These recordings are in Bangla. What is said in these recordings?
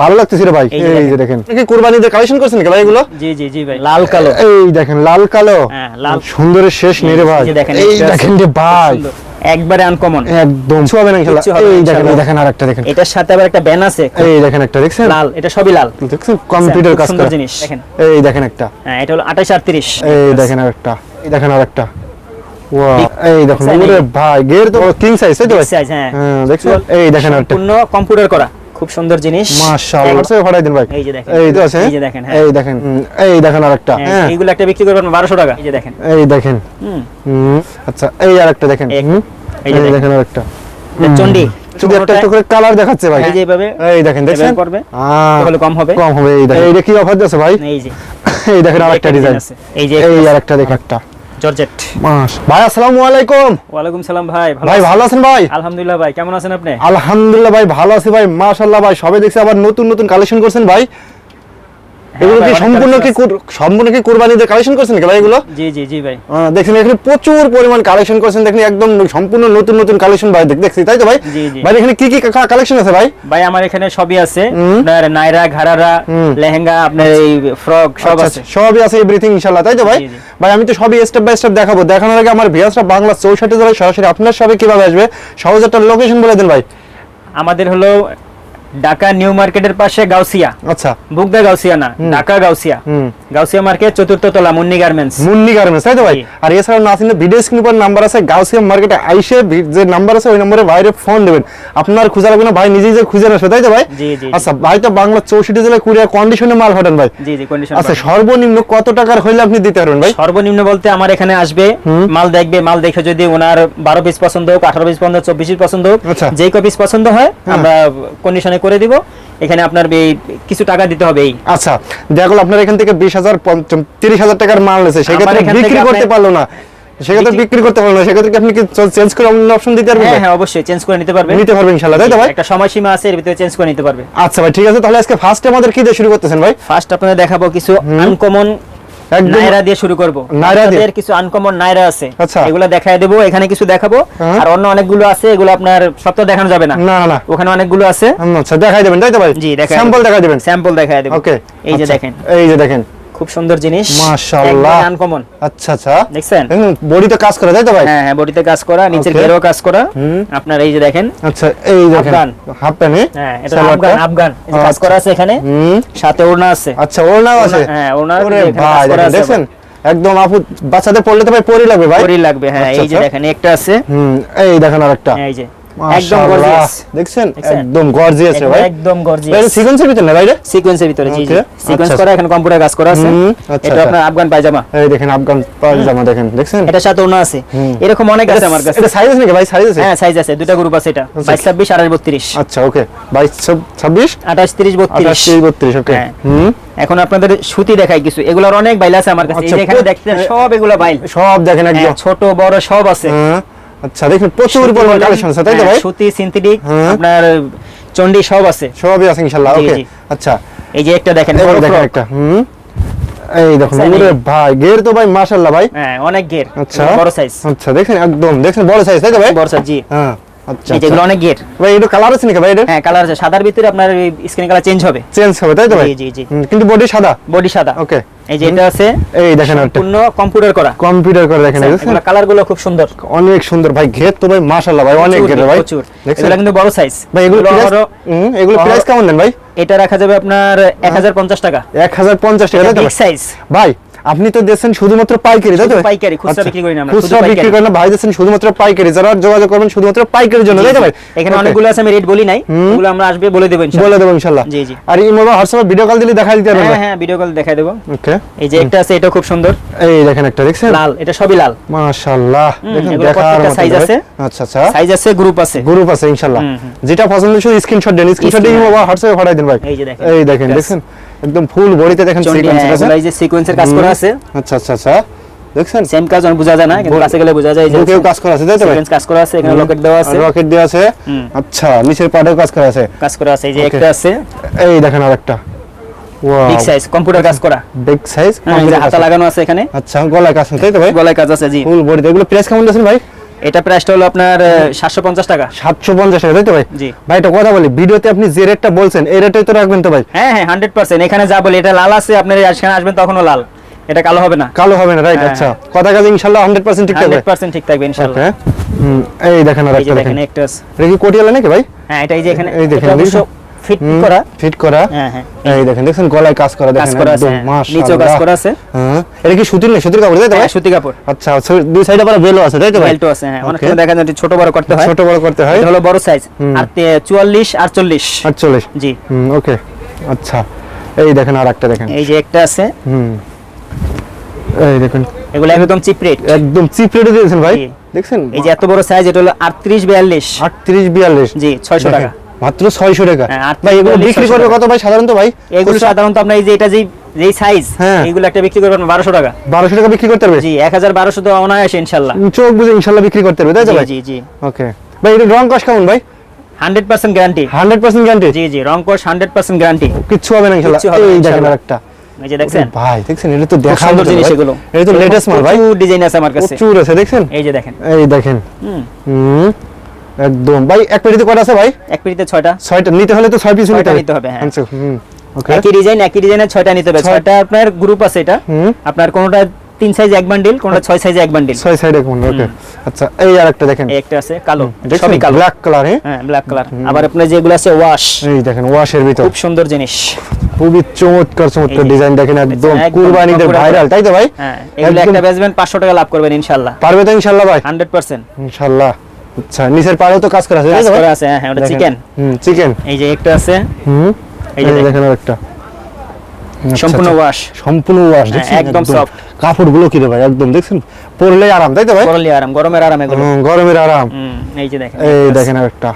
ভালো লাগতেছে রে ভাই। এই যে দেখেন। কি কুরবানিতে কালেকশন করছেন নাকি ভাই এগুলো? জি জি জি ভাই। লাল কালো। এই দেখেন লাল কালো। হ্যাঁ, লাল। সুন্দরের শেষ নেই রে ভাই। এই দেখেন। রে ভাই। একবারে আনকমন একদম। ছুয়াবে না না এই দেখেন দেখেন আরেকটা দেখেন। এটার সাথে আবার একটা ব্যান আছে। এই দেখেন একটা দেখছেন? লাল এটা সবই লাল। দেখছেন? কম্পিউটার কাজ সুন্দর করা। জিনিস দেখেন। এই দেখেন একটা। হ্যাঁ এটা হলো আঠাশ আটত্রিশ। এই দেখেন আরেকটা। এই দেখেন আরেকটা। এই দেখুন ওরে ভাই গের তো কিং সাইজ তো সাইজ হ্যাঁ। হ্যাঁ দেখছেন? এই দেখেন আরেকটা। সম্পূর্ণ কম্পিউটার করা। খুব সুন্দর জিনিস। মাশাআল্লাহ। দিন ভাই। এই যে দেখেন। এই তো আছে? এই যে দেখেন। এই দেখেন এই দেখেন আরেকটা হ্যাঁ, হ্যাঁ। এইগুলো একটা বিক্রি করবেন বারোশো টাকা। এই যে দেখেন। এই দেখেন। হুম। হুম, আচ্ছা এই আরেকটা দেখেন। এই এই যে দেখেন। দেখেন আরেকটা। চন্ডি। শুধু একটা একটা করে কালার দেখাচ্ছে ভাই। এই যে এইভাবে। এই দেখেন দেখছেন? করবে। তাহলে কম হবে। কম হবে এই দেখেন। এইটা কি অফার ভাই? এই যে। এই দেখেন আরেকটা ডিজাইন আছে। এই যে এই আরেকটা দেখেন একটা। জর্জেট। মাস ভাই আসসালামু আলাইকুম। ওয়ালাইকুম সালাম ভাই ভালো ভাই আছেন? ভালো আছেন ভাই? আলহামদুলিল্লাহ ভাই কেমন আছেন আপনি? আলহামদুলিল্লাহ ভাই ভালো আছি ভাই মাশাআল্লাহ ভাই সবে দেখছি আবার নতুন নতুন কালেকশন করছেন ভাই। এগুলো কি সম্পূর্ণ কি সম্পূর্ণ কি কালেকশন করছেন ভাই এগুলো? জি জি জি ভাই। আহ, দেখছেন এখানে প্রচুর পরিমাণ কালেকশন করছেন দেখেন একদম সম্পূর্ণ নতুন নতুন কালেকশন ভাই দেখ- দেখছি তাই তো ভাই। ভাই এখানে কি কি কালেকশন আছে ভাই? ভাই আমার এখানে সবই আছে। আপনার নাইরা ঘাড়ারা লেহেঙ্গা আপনার এই ফ্রক সব আচ্ছা, আছে। আচ্ছা, সবই আছে এভরিথিং ইনশাআল্লাহ তাই তো ভাই। ভাই আমি তো সবই স্টেপ বাই স্টেপ দেখাবো। দেখানোর আগে আমার ভিয়াসরা বাংলা চৌষট্টি জেলায় সরাসরি আপনার সবে কীভাবে আসবে সহজ একটা লোকেশন বলে দেন ভাই। আমাদের হলো ঢাকা নিউ মার্কেটের পাশে গাউসিয়া। আচ্ছা। বুকদা গাউসিয়া না ঢাকা গাউসিয়া। গাউসিয়া মার্কেট চতুর্থ তলা মুন্নি গার্মেন্টস। মুন্নি গার্মেন্টস তাই তো ভাই। আর এছাড়া না আসলে ভিডিও স্ক্রিন উপর নাম্বার আছে গাউসিয়া মার্কেটে আইসে যে নাম্বার আছে ওই নম্বরে বাইরে ফোন দেবেন। আপনার খুঁজে লাগবে না ভাই নিজেই যে খুঁজে আসবে তাই তো ভাই? জি, জি, জি। আচ্ছা ভাই তো বাংলা চৌষট্টি জেলায় কুড়িয়া কন্ডিশনে মাল ফাটান ভাই। জি জি কন্ডিশন আচ্ছা সর্বনিম্ন কত টাকার হইলে আপনি দিতে পারবেন ভাই? সর্বনিম্ন বলতে আমার এখানে আসবে মাল দেখবে মাল দেখে যদি ওনার বারো পিস পছন্দ হোক আঠারো পিস পছন্দ চব্বিশ পিস পছন্দ হোক আচ্ছা। যেই কপিস পছন্দ হয় আমরা কন্ডিশনে করে দিব। এখানে আপনার কিছু টাকা দিতে হবে এই। আচ্ছা দেখা আপনার এখান থেকে বিশ হাজার তিরিশ হাজার টাকার মাল আছে সেক্ষেত্রে বিক্রি করতে পারল না। সেক্ষেত্রে বিক্রি- করতে পারল না সেক্ষেত্রে কি আপনি কি চেঞ্জ করে অন্য অপশন দিতে পারবেন? হ্যাঁ হ্যাঁ অবশ্যই চেঞ্জ করে নিতে পারবে। নিতে পারবেন ইনশাল্লাহ তাই তো ভাই? একটা সময়সীমা আছে এর ভিতরে চেঞ্জ করে নিতে পারবে। আচ্ছা ভাই ঠিক আছে তাহলে আজকে ফার্স্টে আমাদের কি দিয়ে শুরু করতেছেন ভাই? ফার্স্ট আপনাদের দেখাবো কিছু আনকমন নাইরা দিয়ে শুরু করব। নায়রা কিছু আনকমন নাইরা আছে। আচ্ছা। এগুলো দেখায় দেবো এখানে কিছু দেখাবো। হ্যাঁ। আর অন্য অনেকগুলো আছে এগুলো আপনার সব দেখানো যাবে না। না না ওখানে অনেকগুলো আছে। আচ্ছা দেখাই দেবেন তাই তো ভাই? জি স্যাম্পল দেখাই দেবেন। স্যাম্পল দেখায় দেবো। ওকে এই যে আচ্ছা, দেখেন। এই যে দেখেন। খুব সুন্দর জিনিস। মাশাআল্লাহ। আনকমন আচ্ছা আচ্ছা। দেখছেন? বডিতে কাজ করে তাই তো ভাই? হ্যাঁ হ্যাঁ বডিতে কাজ করা নিচের. ঘেরও কাজ করা। আপনার এই যে দেখেন আচ্ছা এই দেখেন আফগান। হাফ প্যানে হ্যাঁ এটা আফগান আফগান। এই কাজ করা আছে এখানে। সাথে ওড়না আছে। আচ্ছা ওর নাম আছে? হ্যাঁ, এখানে কাজ ভাই করা দেখেন, আছে একদম আপু বাচ্চাদের পড়লে তো ভাই পরি লাগবে ভাই। পরি লাগবে হ্যাঁ আচ্ছা, এই যে আচ্ছা। দেখেন একটা আছে। হুম এই দেখেন আরেকটা। এই যে। একদম গর্জিয়াস দেখছেন? দেখছেন? একদম গর্জিয়াস ভাই। একদম ভাই গর্জিয়াস সিকোয়েন্সের ভিতরে না ভাই রে? সিকোয়েন্সের ভিতরে জি জি। সিকোয়েন্স করা এখানে কম্পিউটার কাজ করা আছে। এটা। আপনার আফগান পায়জামা। এই দেখেন আফগান পায়জামা দেখেন দেখছেন? এটার সাথে ওনা আছে। এরকম অনেক আছে আমার কাছে। এটা সাইজ আছে নাকি ভাই? সাইজ আছে? হ্যাঁ সাইজ আছে। দুটা গ্রুপ আছে এটা। বাইশ ছাব্বিশ আঠাশ বত্রিশ। আচ্ছা ওকে বাইশ ছাব্বিশ? আঠাশ তিরিশ আঠাশ বত্রিশ তেইশ বত্রিশ ওকে। হুম। এখন আপনাদের সুতি দেখাই কিছু। এগুলোর অনেক বাইল আছে আমার কাছে। এই আচ্ছা, সব এগুলো বাইল সব দেখেন একদম। হ্যাঁ, ছোট বড় সব আছে। আচ্ছা দেখুন প্রচুর পরিমাণ কালেকশন আছে তাই তো হ্যাঁ, ভাই? সুতি সিনথেটিক হ্যাঁ। আপনার চন্ডি সব আছে। সবই আছে ইনশাআল্লাহ ওকে আচ্ছা। এই যে একটা দেখেন বড় দেখেন একটা হুম? এই দেখুন ওরে ভাই গের তো ভাই মাশাআল্লাহ ভাই। হ্যাঁ অনেক গের আচ্ছা। বড় সাইজ আচ্ছা দেখেন একদম দেখেন বড় সাইজ তাই তো ভাই? বড় সাইজ জি। হ্যাঁ। আচ্ছা যেগুলো অনেক গের ভাই এটা কালার আছে নাকি ভাই এটা হ্যাঁ কালার আছে। সাদার ভিতরে আপনার স্ক্রিন কালার চেঞ্জ হবে। চেঞ্জ হবে তাই তো ভাই? জি, জি, জি। কিন্তু বডি সাদা? বডি সাদা। ওকে এই যে এটা আছে এই দেখেন একটা কম্পিউটার করা। কম্পিউটার করে দেখেন এগুলো কালারগুলো খুব সুন্দর। অনেক সুন্দর। ভাই ঘের তো ভাই মাশাআল্লাহ ভাই অনেক ঘের ভাই। প্রচুর। এগুলো কিন্তু বড় সাইজ ভাই এগুলো প্রাইস এগুলো প্রাইস কেমন দেন ভাই? এটা রাখা যাবে আপনার এক হাজার পঞ্চাশ টাকা। 1050 টাকা বিগ সাইজ ভাই আপনি তো দিয়েছেন শুধুমাত্র পাইকারি তাই তো? পাইকারি, খুচরা আচ্ছা, বিক্রি করি না আমরা, খুচরা বিক্রি। করেন না, ভাই দিয়েছেন শুধুমাত্র পাইকারি যারা যোগাযোগ করবেন শুধুমাত্র পাইকারির জন্য তাই তো ভাই? এখানে অনেকগুলো আছে আমি রেট বলি নাই ওগুলো আমরা আসবে বলে দেবো ইনশাআল্লাহ। বলে দেবো ইনশাআল্লাহ। জি, জি। আর ইমো বা হোয়াটসঅ্যাপে ভিডিও কল দিলে দেখা দিতে পারবেন হ্যাঁ হ্যাঁ ভিডিও কল দেখাই দেবো। ওকে এই যে একটা আছে এটা খুব সুন্দর। এই দেখেন একটা দেখছেন? লাল এটা সবই লাল। মাশাআল্লাহ। দেখেন দেখার মতো ভাই। আছে। আচ্ছা আচ্ছা। সাইজ আছে গ্রুপ আছে। গ্রুপ আছে ইনশাআল্লাহ। যেটা পছন্দ শুধু স্ক্রিনশট দেন। স্ক্রিনশট দিয়ে ইমো বা হোয়াটসঅ্যাপে পাঠিয়ে দেন ভাই। এই যে দেখেন। এই দেখেন. দেখছেন? একদম ফুল বডিতে দেখেন চন্ডি, হ্যাঁ, আছে? এই যে সিকোয়েন্সের কাজ করা আছে। আচ্ছা আচ্ছা আচ্ছা। দেখছেন? সেম কাজ অনেক বোঝা যায় না কিন্তু কাছে গেলে বোঝা যায় যে বুকেও কাজ করা আছে তাই তো সিকোয়েন্স কাজ করা আছে এখানে লকেট দেওয়া আছে। রকেট দেওয়া আছে। আচ্ছা নিচের পাটেও কাজ করা আছে। কাজ করা আছে এই যে একটা আছে। এই দেখেন আরেকটা। ওয়াও বিগ সাইজ কম্পিউটার কাজ করা। বিগ সাইজ হ্যাঁ, হাতা লাগানো আছে এখানে। আচ্ছা গলায় কাজ আছে তাই তো ভাই? গলায় কাজ আছে জি। ফুল বডিতে এগুলো প্রাইস কেমন দিয়েছেন ভাই? এটা প্রাইসটা হলো আপনার সাতশো পঞ্চাশ টাকা। সাতশো পঞ্চাশ টাকা তাই তো ভাই? জি। ভাই এটা কথা বলি ভিডিওতে আপনি যে রেটটা বলছেন এই রেটটাই তো রাখবেন তো ভাই? হ্যাঁ হ্যাঁ হান্ড্রেড পার্সেন্ট এখানে যা বলি এটা লাল আছে আপনি এখানে আসবেন তখনও লাল। এটা কালো হবে না। কালো হবে না রাইট হ্যাঁ, আচ্ছা। কথা কাজে হান্ড্রেড পার্সেন্ট ঠিক থাকবে। হান্ড্রেড পার্সেন্ট ঠিক থাকবে হুম, এই দেখেন আর একটা দেখেন। এটা কি কোটিয়ালা নাকি ভাই? হ্যাঁ এটা এই যে এখানে এই দেখেন, ফিট করা? ফিট করা। হ্যাঁ হ্যাঁ। এই দেখেন দেখছেন গলায় কাজ করা দেখেন করা আছে হ্যাঁ। নিচেও কাজ করা আছে। হ্যাঁ এটা কি সুতির না সুতির কাপড় তাই তো ভাই? হ্যাঁ, সুতি কাপড়। আচ্ছা দুই সাইডে আবার বেলও আছে তাই তো ভাই? আছে হ্যাঁ। অনেক সময় দেখা যায় ছোট বড় করতে হয়। ছোট বড় করতে হয়। এটা হলো বড় সাইজ আর তে- চুয়াল্লিশ আটচল্লিশ। আটচল্লিশ। জি। হুম ওকে আচ্ছা এই দেখেন আর একটা দেখেন। এই যে একটা আছে। হুম। এই দেখেন। এগুলো একদম চিপ রেট একদম চিপ রেটে দিয়েছেন ভাই। দেখছেন? এই যে এত বড় সাইজ এটা হলো আটত্রিশ বিয়াল্লিশ। আটত্রিশ বিয়াল্লিশ। জি ছয়শো টাকা। মাত্র ছয়শো টাকা। হ্যাঁ, ভাই এগুলো বিক্রি করবে কত ভাই সাধারণত ভাই? এগুলো সাধারণত আপনার এই যে এটা যেই সাইজ হ্যাঁ। এইগুলো একটা বিক্রি করবেন বারোশো টাকা। বারোশো টাকা বিক্রি করতে পারবে? জি এক হাজার বারোশো তো অনায়াসে ইনশাল্লাহ। চোখ বুঝে ইনশাল্লাহ বিক্রি করতে পারবে তাই তো ভাই? জি জি। ওকে ভাই এটা রং কেমন ভাই? Hundred percent guarantee hundred percent guarantee জি জি রং হান্ড্রেড পার্সেন্ট গ্যারান্টি কিচ্ছু হবে না না, এই দেখেন আরেকটা। এই যে দেখছেন? ভাই দেখছেন? এটা তো দেখা সুন্দর জিনিস এগুলো। এটা তো লেটেস্ট মাল ভাই। ডিজাইন আছে আমার কাছে। প্রচুর আছে দেখছেন? এই যে দেখেন। এই দেখেন। হুম। একদম। ভাই এক পেটিতে কয়টা আছে ভাই? এক পিড়িতে ছয়টা। ছয়টা। নিতে হলে তো ছয় পিস নিতে হবে, হ্যাঁ। আচ্ছা, হুম ওকে একই ডিজাইন একই ডিজাইনের ছয়টা নিতে হবে। ছয়- ছয়টা আপনার গ্রুপ আছে এটা। আপনার কোনোটা তিন সাইজ এক বান্ডিল কোনোটা ছয় সাইজে এক বান্ডিল ছয় সাইডে কোন ওকে আচ্ছা এই আরেকটা দেখেন। এই একটা আছে কালো। সবই কালো। ব্ল্যাক কালার হ্যাঁ? ব্ল্যাক কালার আবার আপনার যেগুলো আছে ওয়াশ এই দেখেন ওয়াশের ভিতর। খুব সুন্দর জিনিস। খুবই চমৎকার চমৎকার ডিজাইন দেখেন একদম কুরবানিদের ভাইরাল তাই তো ভাই? হ্যাঁ এগুলো একটা বেচবেন পাঁচশো টাকা লাভ করবেন ইনশাল্লাহ। পারবে তো ইনশাল্লাহ ভাই? হান্ড্রেড পার্সেন্ট ইনশাল্লাহ। আচ্ছা নিচের পাড়েও তো কাজ করা আছে কাজ করা আছে হ্যাঁ হ্যাঁ ওটা চিকেন হুম চিকেন এই যে একটা আছে। হুম এই যে দেখেন। আরেকটা। আচ্ছা, সম্পূর্ণ আচ্ছা। ওয়াশ সম্পূর্ণ ওয়াশ একদম দেখছেন? একদমগুলো কি রে ভাই একদম দেখছেন? পরলে আরাম তাই তো ভাই? পরলে আরাম গরমের আরাম এগুলো। হুম, গরমের আরাম। এই যে দেখেন। এই দেখেন আরেকটা।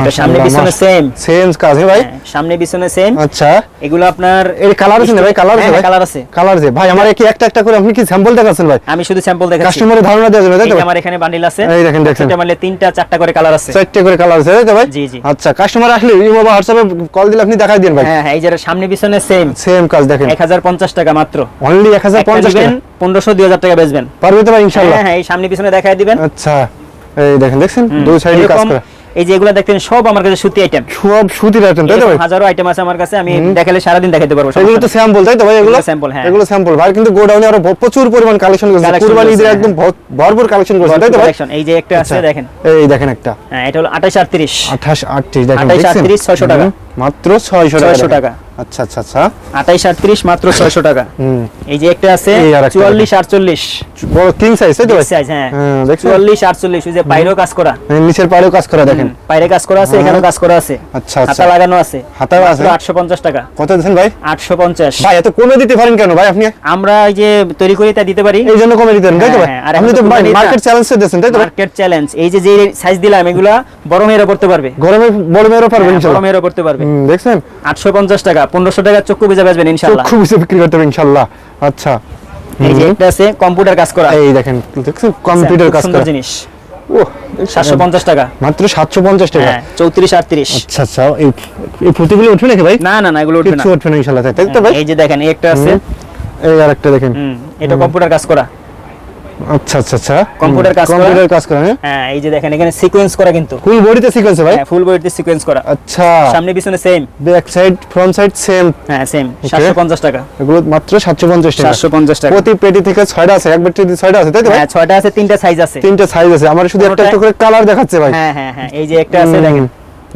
এটা সামনে পিছনে সেম সেম কাজ হ্যাঁ ভাই? সামনে পিছনে সেম আচ্ছা। এগুলো আপনার এর কালার আছে না ভাই কালার আছে কালার আছে। কালার আছে ভাই আমার কি একটা একটা করে আপনি কি স্যাম্পল দেখাচ্ছেন ভাই? আমি শুধু স্যাম্পল দেখাচ্ছি। কাস্টমারের ধারণা দেওয়া যাবে তাই তো আমার এখানে বান্ডিল আছে। এই দেখেন দেখছেন এটা মানে তিনটা চারটা করে কালার আছে। চারটে করে কালার আছে তাই তো ভাই? জি, জি। আচ্ছা কাস্টমার আসলে ইমো বা হোয়াটসঅ্যাপে কল দিলে আপনি দেখাই দিন ভাই। হ্যাঁ হ্যাঁ এই যে সামনে পিছনে সেম সেম কাজ দেখেন। এক হাজার পঞ্চাশ টাকা মাত্র। অনলি এক হাজার পঞ্চাশ টাকা। পনেরোশো দুই হাজার টাকা বেচবেন। পারবে তো ভাই ইনশাল্লাহ হ্যাঁ হ্যাঁ এই সামনে পিছনে দেখাই দিবেন। আচ্ছা এই দেখেন দেখছেন? দুই সাইডে কাজ করা। এই যে এগুলো দেখতেন সব আমার কাছে সুতি আইটেম সব সুতির আইটেম তাই তো ভাই? হাজারো আইটেম আছে আমার কাছে আমি দেখালে সারা দিন দেখাতে পারব এগুলো তো স্যাম্পল তাই তো ভাই এগুলো? স্যাম্পল হ্যাঁ। এগুলো স্যাম্পল ভাই কিন্তু গোডাউনে আরও প্রচুর পরিমাণ কালেকশন করেছে। কুরবানি ঈদের একদম ভরপুর কালেকশন করেছে তাই তো ভাই? কালেকশন এই যে একটা আছে আচ্ছা, দেখেন। এই দেখেন একটা। হ্যাঁ এটা হলো আঠাশ আটত্রিশ। 28 38 দেখেন 28, দেখছেন? 38, 600 টাকা। মাত্র 600 টাকা 600 টাকা। আচ্ছা আচ্ছা আচ্ছা। আঠাইশ আটত্রিশ মাত্র ছয়শো টাকা। হুম। এই যে একটা আছে এই আর একটা চুয়াল্লিশ আটচল্লিশ। বড় কিং সাইজ তো সাইজ হ্যাঁ। হ্যাঁ, দেখছেন? চুয়াল্লিশ আটচল্লিশ ওই যে কাজ করা। নিচের পাড়েও কাজ করা দেখেন। কাজ করা আছে এখানেও কাজ করা আছে। আচ্ছা আচ্ছা। হাতা লাগানো আছে। হাতাও আছে? আটশো পঞ্চাশ টাকা। কত দিচ্ছেন ভাই? আটশো পঞ্চাশ। ভাই এত কমে দিতে পারেন কেন ভাই আপনি? আমরা এই যে তৈরি করি তা দিতে পারি। এই জন্য কমে দিতেন তাই তো ভাই? হ্যাঁ, আর আপনি তো। মার্কেট চ্যালেঞ্জ দিয়েছেন তাই তো মার্কেট চ্যালেঞ্জ এই যে যে সাইজ দিলাম এগুলা বড় মেয়েরা পড়তে পারবে। গরমে বড় পারবেন হ্যাঁ, বড় ইনশাআল্লাহ মেয়েরা পড়তে পারবে। দেখছেন? আটশো পঞ্চাশ টাকা। পনেরোশো টাকা চক্ষু বেজা বেচবেন ইনশাল্লাহ চক্ষু বিছে বিক্রি করতে হবে ইনশাআল্লাহ। আচ্ছা এই যে একটা আছে কম্পিউটার কাজ করা। এই দেখেন কম্পিউটার কাজ করা। জিনিস। সাতশো পঞ্চাশ টাকা। মাত্র 750 টাকা? হ্যাঁ চৌত্রিশ আটত্রিশ। আচ্ছা আচ্ছা এই এই উঠবে নাকি ভাই? না না না এগুলো উঠবে না। উঠবে না ইনশাআল্লাহ তাই তো ভাই? এই যে দেখেন এই একটা আছে। এই আরেকটা দেখেন। এটা কম্পিউটার কাজ করা। আচ্ছা আচ্ছা আচ্ছা। কম্পিউটার কাজ কম্পিউটার কাজ করা হ্যাঁ? হ্যাঁ এই যে দেখেন এখানে সিকোয়েন্স করা কিন্তু। ফুল বডিতে সিকোয়েন্স ভাই? হ্যাঁ ফুল বডিতে সিকোয়েন্স করা। আচ্ছা। সামনে পিছনে same back side front side same হ্যাঁ সেম সাতশো পঞ্চাশ টাকা। এগুলো মাত্র 750 টাকা। সাতশো পঞ্চাশ টাকা। প্রতি পেটি থেকে ছয়টা আছে এক পেটি ছয়টা আছে তাই তো ভাই? হ্যাঁ ছয়টা আছে তিনটা সাইজ আছে। তিনটা সাইজ আছে। আমার শুধু একটা একটা করে কালার দেখাচ্ছে ভাই। হ্যাঁ হ্যাঁ হ্যাঁ এই যে একটা আছে দেখেন।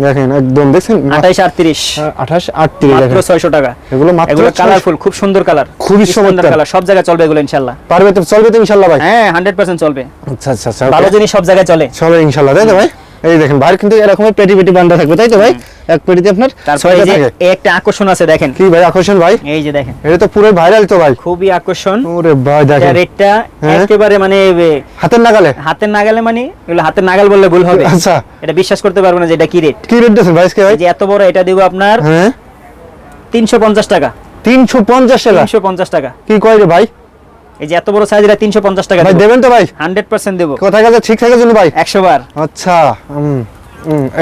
দেখেন একদম দেখছেন? আঠাইশ আটত্রিশ। আঠাশ আটত্রিশ মাত্র দেখেন। ছয়শো টাকা। এগুলো মাত্র এগুলো কালারফুল খুব সুন্দর কালার খুবই সুন্দর কালার সব জায়গায় চলবে এগুলো ইনশাল্লাহ। পারবে তো চলবে তো ইনশাআল্লাহ ভাই? হ্যাঁ হান্ড্রেড পার্সেন্ট চলবে। আচ্ছা আচ্ছা আচ্ছা ভালো জিনিস সব জায়গায় চলে। চলে ইনশাআল্লাহ তাই না ভাই? এই দেখেন বাইরে কিন্তু এরকমের পেটি পেটি থাকবে তাই তো ভাই? এক পেটিতে আপনার ছয়টা থাকে। একটা আকর্ষণ আছে দেখেন। কি ভাই আকর্ষণ ভাই? এই যে দেখেন। এটা তো পুরো ভাইরাল তো ভাই। খুবই আকর্ষণ। ওরে ভাই দেখেন। রেটটা হ্যাঁ। একেবারে মানে হাতের নাগালে? হাতের নাগালে মানে এগুলো হাতের নাগাল বললে ভুল হবে। আচ্ছা। এটা বিশ্বাস করতে পারব না যে এটা কি রেট। কি রেট দিয়েছেন ভাই আজকে ভাই? যে এত বড় এটা দিব আপনার হ্যাঁ। তিনশো পঞ্চাশ টাকা। তিনশো পঞ্চাশ টাকা? তিনশো পঞ্চাশ টাকা। কি কয় রে ভাই? এই যে এত বড় সাইজ এটা তিনশো পঞ্চাশ টাকা ভাই দেবেন তো ভাই? হান্ড্রেড পার্সেন্ট দেবো। কোথায় কাজে ঠিক থাকার জন্য ভাই? একশো বার। আচ্ছা হুম,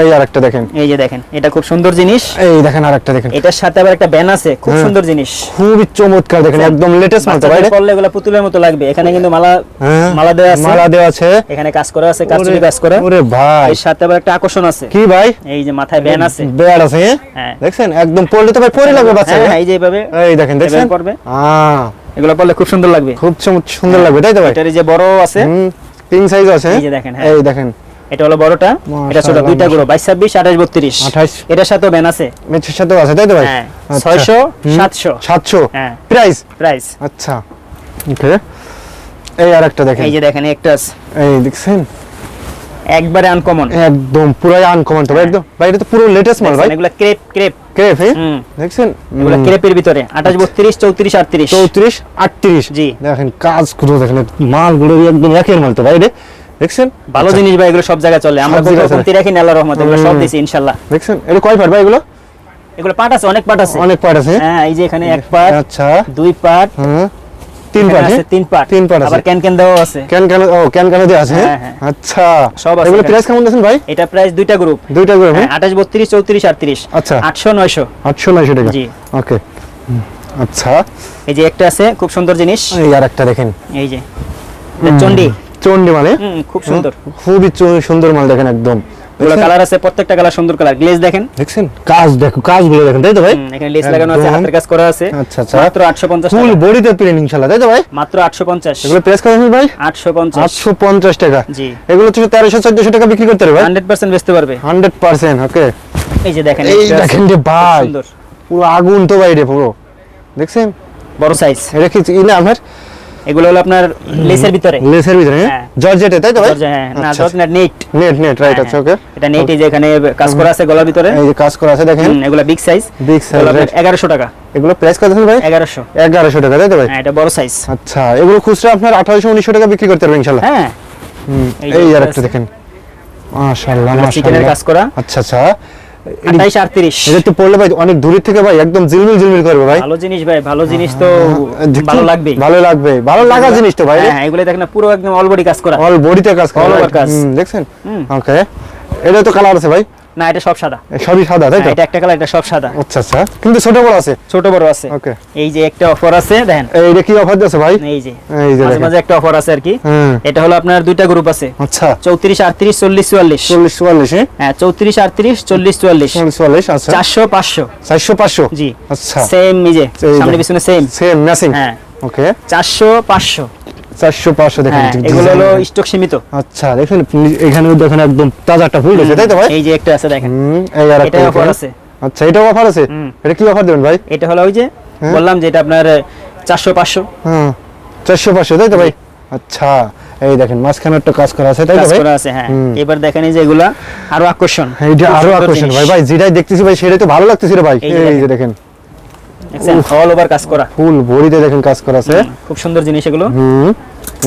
এই আর একটা দেখেন। এই যে দেখেন এটা খুব সুন্দর জিনিস। এই দেখেন আর একটা দেখেন। এটার সাথে আবার একটা ব্যান আছে খুব হ্যাঁ। সুন্দর জিনিস। খুবই চমৎকার দেখেন একদম লেটেস্ট মাল তো পরলে এগুলো পুতুলের মতো লাগবে। এখানে কিন্তু মালা হ্যাঁ, মালা দেওয়া আছে। মালা দেওয়া আছে। এখানে কাজ করা আছে কাজ কাজ করা। ওরে ভাই। এর সাথে আবার একটা আকর্ষণ আছে। কি ভাই? এই যে মাথায় ব্যান আছে। বেয়ার আছে হ্যাঁ? হ্যাঁ। দেখছেন? একদম পড়লে তো ভাই পরে লাগবে বাচ্চা হ্যাঁ, হ্যাঁ, এই যে এইভাবে এই দেখেন দেখছেন। আহ, এগুলো পরলে খুব সুন্দর লাগবে। খুব সুন্দর লাগবে তাই তো ভাই? এটার যে বড় আছে। তিন সাইজ আছে এই যে দেখেন, হ্যাঁ। এই দেখেন। এটা হলো বড়টা এটা ছোট দুইটা গুলো বাইশ ছাব্বিশ আঠাশ বত্রিশ। 28 এটার সাথেও ব্যান আছে। সাথেও আছে তাই তো ভাই? হ্যাঁ আচ্ছা। হ্যাঁ। প্রাইস? প্রাইস। আচ্ছা ওকে। এই আর একটা দেখেন। এই যে দেখেন একটা আছে। এই দেখছেন? একবারে আনকমন একদম পুরাই আনকমন তো ভাই একদম। ভাই এটা তো পুরো লেটেস্ট মাল ভাই। এগুলো ক্রেপ ক্রেপ ক্রেপ হ্যাঁ? হুম। দেখছেন? এগুলো ক্রেপের ভিতরে। আঠাশ বত্রিশ চৌত্রিশ আটত্রিশ। চৌত্রিশ আটত্রিশ। জি। দেখেন কাজগুলো দেখেন মালগুলো একদম একের মাল তো ভাই রে। দেখছেন? ভালো আচ্ছা, জিনিস ভাই এগুলো সব জায়গায় চলে। আমরা কমতি রাখি না আল্লাহ রহমত এগুলো সব দিছি ইনশাল্লাহ। দেখছেন? এটা কয় পার্ট ভাই এগুলো? এগুলো পাট আছে অনেক পাট আছে। অনেক পার্ট আছে। হ্যাঁ এই যে এখানে এক পাট আচ্ছা দুই পাট তিন পার্ট আছে তিন পাট। তিন পাট আছে। আবার ক্যান আছে। ক্যান ক্যান ও ক্যান ক্যান দিয়ে আছে হ্যাঁ? হ্যাঁ, হ্যাঁ। আচ্ছা। সব আছে এগুলো। প্রাইস কেমন দিয়েছেন ভাই? এটা প্রাইস দুইটা গ্রুপ দুইটা হ্যাঁ আঠাশ বত্রিশ চৌত্রিশ আটত্রিশ। আচ্ছা। আটশো নয়শো। আটশো নয়শো টাকা। জি। ওকে। আচ্ছা। এই যে একটা আছে খুব সুন্দর জিনিস। এই আর একটা দেখেন। এই যে চন্ডি। চন্ডি মানে খুব সুন্দর। খুবই সুন্দর মাল দেখেন একদম। দেখছেন? কালার আছে প্রত্যেকটা কালার সুন্দর কালার গ্লেজ দেখেন। দেখছেন? কাজ দেখো কাজগুলো দেখেন তাই তো ভাই? এখানে লেস লাগানো আছে হাতের কাজ করা আছে। আচ্ছা, আচ্ছা। মাত্র ফুল বডিতে তাই তো ভাই? মাত্র এগুলো প্রেস ভাই? টাকা। জি। এগুলো টাকা বিক্রি করতে পারবে। বেচতে ওকে। এই যে দেখেন এই দেখেন যে খুব ভাই। সুন্দর। পুরো আগুন তো ভাই রে পুরো। দেখছেন? বড় সাইজ এটা কি ই আমার? এগুলো হলো আপনার লেসের ভিতরে। লেসের ভিতরে হ্যাঁ। জর্জেটে তাই তো ভাই? হ্যাঁ। না জর্জ না নেট নেট নেট রাইট আছে ওকে এটা নেট এই যে এখানে কাজ করা আছে গলার ভিতরে। এই যে কাজ করা আছে দেখেন। এগুলো বিগ সাইজ বিগ সাইজ এগারোশো টাকা। এগুলো প্রাইস কত ভাই? এগারোশো। এগারোশো টাকা তাই তো ভাই? হ্যাঁ এটা বড় সাইজ আচ্ছা এগুলো খুচরা আপনার আঠারোশো উনিশশো টাকা বিক্রি করতে পারবেন ইনশাল্লাহ হ্যাঁ। এই আর একটা দেখেন। মাশাআল্লাহ মাশাআল্লাহ। চিকেনের কাজ করা। আচ্ছা আচ্ছা। আঠাইশ আটত্রিশ এটা তো পড়লে ভাই অনেক দূরের থেকে ভাই একদম জিলমিল জিলমিল করবে ভাই। ভালো জিনিস ভাই ভালো জিনিস তো ভালো লাগবে ভালো লাগবে ভালো লাগা জিনিস তো ভাই। হ্যাঁ এগুলো দেখেন না পুরো একদম অলবডি কাজ করা। অল বডিতে কাজ করে কাজ। দেখছেন। ওকে এটা তো কালার আছে ভাই। না এটা সব সাদা। সবই সাদা তাই তো? হ্যাঁ, এটা একটা কালার এটা সব সাদা। আচ্ছা আচ্ছা। কিন্তু ছোট বড় আছে? ছোট বড় আছে। ওকে। এই যে একটা অফার আছে দেখেন। এইটা কি অফার দিয়েছে ভাই? এই যে এই যে মাঝে মাঝে একটা অফার আছে আর কি। এটা হলো আপনার দুইটা গ্রুপ আছে। আচ্ছা। চৌত্রিশ আটত্রিশ চল্লিশ চুয়াল্লিশ। চল্লিশ চুয়াল্লিশ হ্যাঁ? হ্যাঁ চৌত্রিশ আটত্রিশ চল্লিশ চুয়াল্লিশ। চল্লিশ চুয়াল্লিশ আচ্ছা। চারশো পাঁচশো। চারশো পাঁচশো? জি। আচ্ছা। সেম নিজে এই সামনে পিছনে সেম সেম ম্যাচিং হ্যাঁ। ওকে। চারশো পাঁচশো। চারশো পাঁচশো দেখেন হ্যাঁ এগুলো হলো স্টক সীমিত। আচ্ছা দেখেন এখানেও দেখেন একদম তাজা একটা ফুল আছে তাই তো ভাই? এই যে একটা আছে দেখেন। এই আর একটা অফার আছে। আচ্ছা এটাও অফার আছে? এটা কি অফার দেবেন ভাই? এটা হলো ওই যে হ্যাঁ। বললাম যে এটা আপনার চারশো পাঁচশো। চারশো পাঁচশো তাই তো ভাই? আচ্ছা এই দেখেন মাঝখানে একটা কাজ করা আছে তাই তো কাজ ভাই? করা আছে হ্যাঁ। এবার দেখেন এই যে এগুলা আরও আকর্ষণ। এইটা আরও আকর্ষণ ভাই। ভাই যেটাই দেখতেছি ভাই সেটাই তো ভালো লাগতেছিল ভাই। এই যে দেখেন। দেখছেন অল ওভার কাজ করা। ফুল বড়িতে দেখেন কাজ করা আছে। খুব সুন্দর জিনিস এগুলো। হুম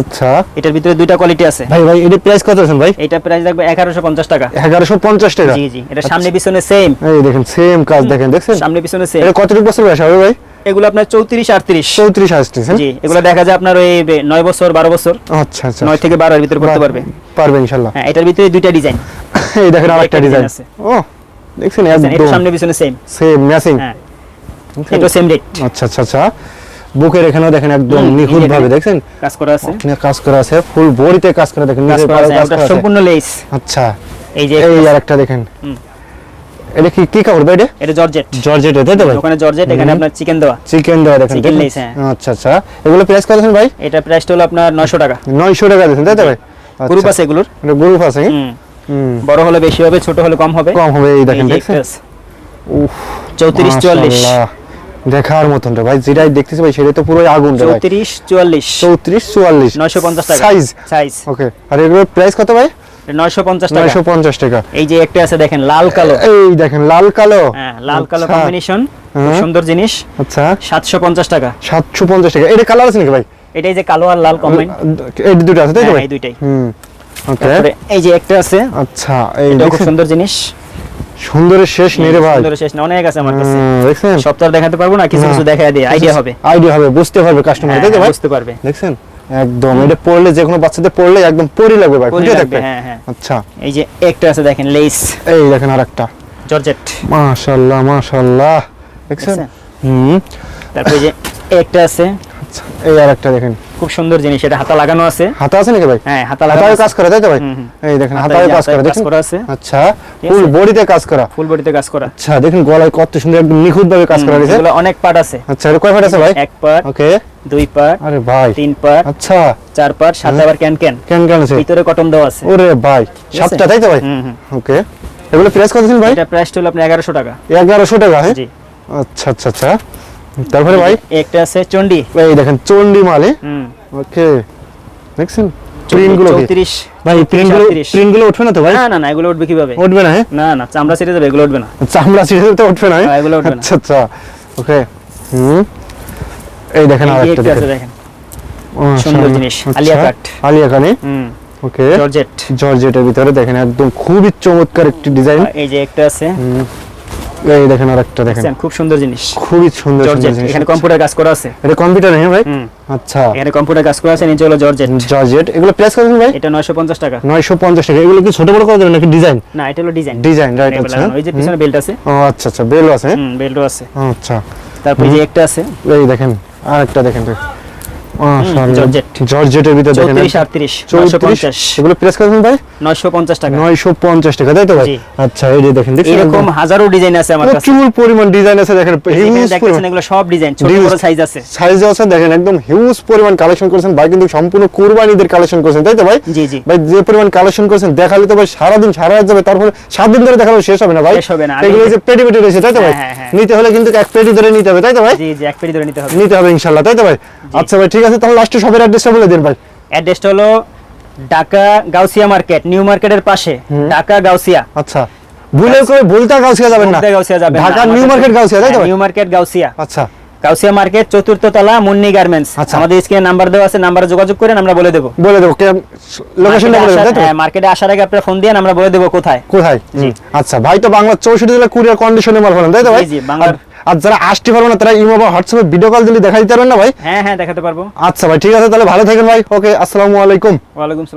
আচ্ছা। এটার ভিতরে দুইটা কোয়ালিটি আছে। ভাই ভাই এটার প্রাইস কত আছেন ভাই? এটা প্রাইস রাখবে এগারোশো পঞ্চাশ টাকা। এগারোশো পঞ্চাশ টাকা? জি জি এটা সামনে পিছনে সেম এই দেখেন সেম কাজ দেখেন দেখছেন? সামনে পিছনে সেম এটা কতটুকু বছর বয়স হবে ভাই? এগুলো আপনার চৌত্রিশ আটত্রিশ। চৌত্রিশ আসতেছেন জি এগুলো দেখা যায় আপনার ওই বে- নয় বছর বারো বছর। আচ্ছা আচ্ছা। নয় থেকে বারোর ভিতরে করতে পারবে। পারবে ইনশাল্লাহ। হ্যাঁ এটার ভিতরে দুইটা ডিজাইন এই দেখেন আরেকটা ডিজাইন আছে। ও দেখছেন এটা একদম। সামনে পিছনে সেম সেম ম্যাচিং হ্যাঁ। এটা সেম রেট আচ্ছা আচ্ছা আচ্ছা। বুকের এখানেও দেখেন একদম নিখুঁত ভাবে এখানে দেখছেন? কাজ করা আছে। এখানে কাজ করা আছে ফুল বড়িতে কাজ করা দেখেন কাজ নিচে করা আছে সম্পূর্ণ লেস আচ্ছা। এই যে এই আরেকটা দেখেন। এটা কি কি কাপড় ভাই এটা? এটা জর্জেট। জর্জেট তাই তো ভাই? ওখানে জর্জেট এখানে আপনার চিকেন দেওয়া। চিকেন দেওয়া দেখেন দেখেন? lace, হ্যাঁ। আচ্ছা আচ্ছা। এগুলো প্রাইস কত আছেন ভাই? এটা প্রাইসটা হলো আপনার নয়শো টাকা। নয়শো টাকা দিয়েছেন তাই তো ভাই? গ্রুপ আছে এগুলোর। গ্রুপ আছে হুম। বড় হলে বেশি হবে ছোট হলে কম হবে। কম হবে এই দেখেন আছে। উফ চৌত্রিশ চুয়াল্লিশ। মাশাআল্লাহ। দেখার মতন রে ভাই যেটাই দেখতেছি ভাই সেটাই তো পুরো আগুন রে ভাই চৌত্রিশ চুয়াল্লিশ। চৌত্রিশ চুয়াল্লিশ। নয়শো পঞ্চাশ টাকা। সাইজ সাইজ ওকে আর এগুলোর প্রাইস কত ভাই? নয়শো পঞ্চাশ টাকা। নয়শো পঞ্চাশ টাকা। এই যে একটা আছে দেখেন লাল কালো। এই দেখেন লাল কালো। হ্যাঁ লাল কালো আচ্ছা। কম্বিনেশন হ্যাঁ। সুন্দর জিনিস। আচ্ছা। সাতশো পঞ্চাশ টাকা। সাতশো পঞ্চাশ টাকা। এটা কালার আছে নাকি ভাই? এটাই যে কালো আর লাল কম্বাইন এই দুটো আছে তাই তো হ্যাঁ, ভাই? এই দুইটাই। হুম ওকে এই যে একটা আছে। আচ্ছা এই খুব সুন্দর জিনিস। সুন্দরের শেষ নেই রে ভাই। সুন্দর শেষ না অনেক আছে আমার কাছে। দেখছেন? আর দেখাতে পারব না কিছু কিছু দেখা দিয়ে আইডিয়া হবে। আইডিয়া হবে বুঝতে পারবে কাস্টমার হ্যাঁ, ভাই। বুঝতে পারবে। দেখছেন? একদম এটা পড়লে যে কোনো বাচ্চাদের পড়লে একদম পরি লাগবে ভাই পরি থাকবে? হ্যাঁ, হ্যাঁ। আচ্ছা। এই যে একটা আছে দেখেন লেস এই দেখেন আরেকটা। জর্জেট মাশাআল্লাহ মাশাআল্লাহ দেখছেন? হুম। তারপর এই যে একটা আছে আচ্ছা। এই আরেকটা দেখেন। খুব সুন্দর জিনিস এটা হাতা লাগানো আছে। হাতা আছে নাকি ভাই? হ্যাঁ হাতা লাগানো কাজ করে তাই তো ভাই। এই দেখেন হাতায় কাজ করে দেখেন। করা আছে। আচ্ছা ফুল বডিতে কাজ করা। ফুল বডিতে কাজ করা। আচ্ছা দেখেন গলায় কত সুন্দর একদম নিখুঁত ভাবে কাজ করা রয়েছে। এগুলো অনেক পার্ট আছে। আচ্ছা এটা কয় ফাট আছে ভাই? এক পার্ট ওকে। দুই পার্ট আরে ভাই। তিন পার্ট আচ্ছা। চার পার্ট সাথে আবার ক্যান ক্যান। কেন কেন আছে। ভিতরে কটন দেওয়া আছে। ওরে ভাই সাতটা তাই তো ভাই। ওকে। এগুলো প্রাইস কত ছিল ভাই? এটা প্রাইস হলো আপনার এগারোশো টাকা। এগারোশো টাকা হ্যাঁ? জি। আচ্ছা আচ্ছা আচ্ছা। তারপরে ভাই? একটা আছে চন্ডি। এই দেখেন চন্ডি মালে ওকে দেখছেন প্রিন্টগুলো কি? চৌত্রিশ ভাই প্রিন্টগুলো প্রিন্টগুলো উঠবে না তো ভাই? না না না এগুলো উঠবে কীভাবে? উঠবে না না না চামড়া ছিঁড়ে যাবে এগুলো উঠবে না। চামড়া ছিঁড়ে তো উঠবে না এগুলো উঠবে না। আচ্ছা আচ্ছা ওকে হুম। এই দেখেন দেখেন। দেখেন। সুন্দর জিনিস, আচ্ছা, আলিয়া কাট। আলিয়া কানে হুম ওকে। জর্জেট। জর্জেটের ভিতরে দেখেন একদম খুবই চমৎকার একটি ডিজাইন। এই যে একটা আছে। এই দেখেন আর একটা দেখেন খুব সুন্দর জিনিস। খুবই সুন্দর এখানে কম্পিউটার কাজ করা আছে। এটা কম্পিউটার হ্যাঁ ভাই? আচ্ছা। এখানে কম্পিউটার কাজ করা আছে নিচে হলো জর্জেট। জর্জেট এগুলো প্রাইস কত ভাই? এটা নয়শো পঞ্চাশ টাকা। নয়শো পঞ্চাশ টাকা। এগুলো কি ছোট বড় করে দেবেন নাকি ডিজাইন না এটা হলো ডিজাইন ডিজাইন রাইট আচ্ছা। ওই যে পিছনে বেল্ট আছে। ও আচ্ছা আচ্ছা বেল আছে? হুম বেল্টও আছে। আচ্ছা। তারপর এই যে একটা আছে। এই দেখেন আরেকটা দেখেন। জর্জেট। জর্জেটের ভিতরে দেখেন। এগুলো প্রেস করেন ভাই? টাকা। টাকা তাই তো ভাই? আচ্ছা এই যে দেখেন দেখছেন এরকম হাজারো ডিজাইন আছে আমার কাছে। প্রচুর পরিমাণ ডিজাইন আছে দেখেন হিউজ পরিমাণ। এগুলো সব ডিজাইন ছোট বড় সাইজ আছে। সাইজ আছে দেখেন একদম হিউজ পরিমাণ কালেকশন করেছেন। ভাই কিন্তু সম্পূর্ণ কুরবানিদের কালেকশন করেছেন তাই তো ভাই? জি জি। ভাই যে পরিমাণ কালেকশন করেছেন দেখালে তো ভাই সারাদিন সারা রাত যাবে তারপরে সাত দিন ধরে দেখালে শেষ হবে না ভাই? শেষ হবে না। এগুলো যে পেটি পেটি রয়েছে তাই তো ভাই? হ্যাঁ, হ্যাঁ, হ্যাঁ। নিতে হলে কিন্তু এক পেটি ধরে নিতে হবে তাই তো ভাই? জি জি এক পেটি ধরে নিতে হবে। নিতে হবে ইনশাল্লাহ তাই তো ভাই? আচ্ছা ভাই ঠিক আছে তাহলে লাস্টে সবের অ্যাড্রেসটা বলে দিন ভাই। অ্যাড্রেসটা হলো ঢাকা গাউসিয়া মার্কেট নিউ মার্কেটের পাশে ঢাকা গাউসিয়া। আচ্ছা। ভুলে করে ভুলতা গাউসিয়া যাবেন না। গাউসিয়া যাবেন ঢাকা নিউ মার্কেট গাউসিয়া তাই তো হ্যাঁ, নিউ মার্কেট গাউসিয়া। আচ্ছা। গাউসিয়া মার্কেট চতুর্থ তলা মুন্নি গার্মেন্টস। আচ্ছা। আমাদের স্ক্রিনে নাম্বার দেওয়া আছে নাম্বারে যোগাযোগ করেন আমরা বলে দেবো। বলে দেবো লোকেশনটা বলে দেবো তাই তো হ্যাঁ মার্কেটে আসার আগে আপনারা ফোন দিয়ে আমরা বলে দেবো কোথায়। কোথায়? জি। আচ্ছা ভাই তো বাংলা চৌষট্টি জেলা কুরিয়ার কন্ডিশনে মাল ফেলেন তাই তো ভাই? জি, বাংলার- আর- যারা আসতে পারব না তারা ইমো বা হোয়াটসঅ্যাপে ভিডিও কল দিলে দেখা দিতে পারবেন না ভাই? হ্যাঁ হ্যাঁ দেখাতে পারব। আচ্ছা ভাই ঠিক আছে তাহলে ভালো থাকেন ভাই। ওকে আসসালামু আলাইকুম। ওয়ালাইকুম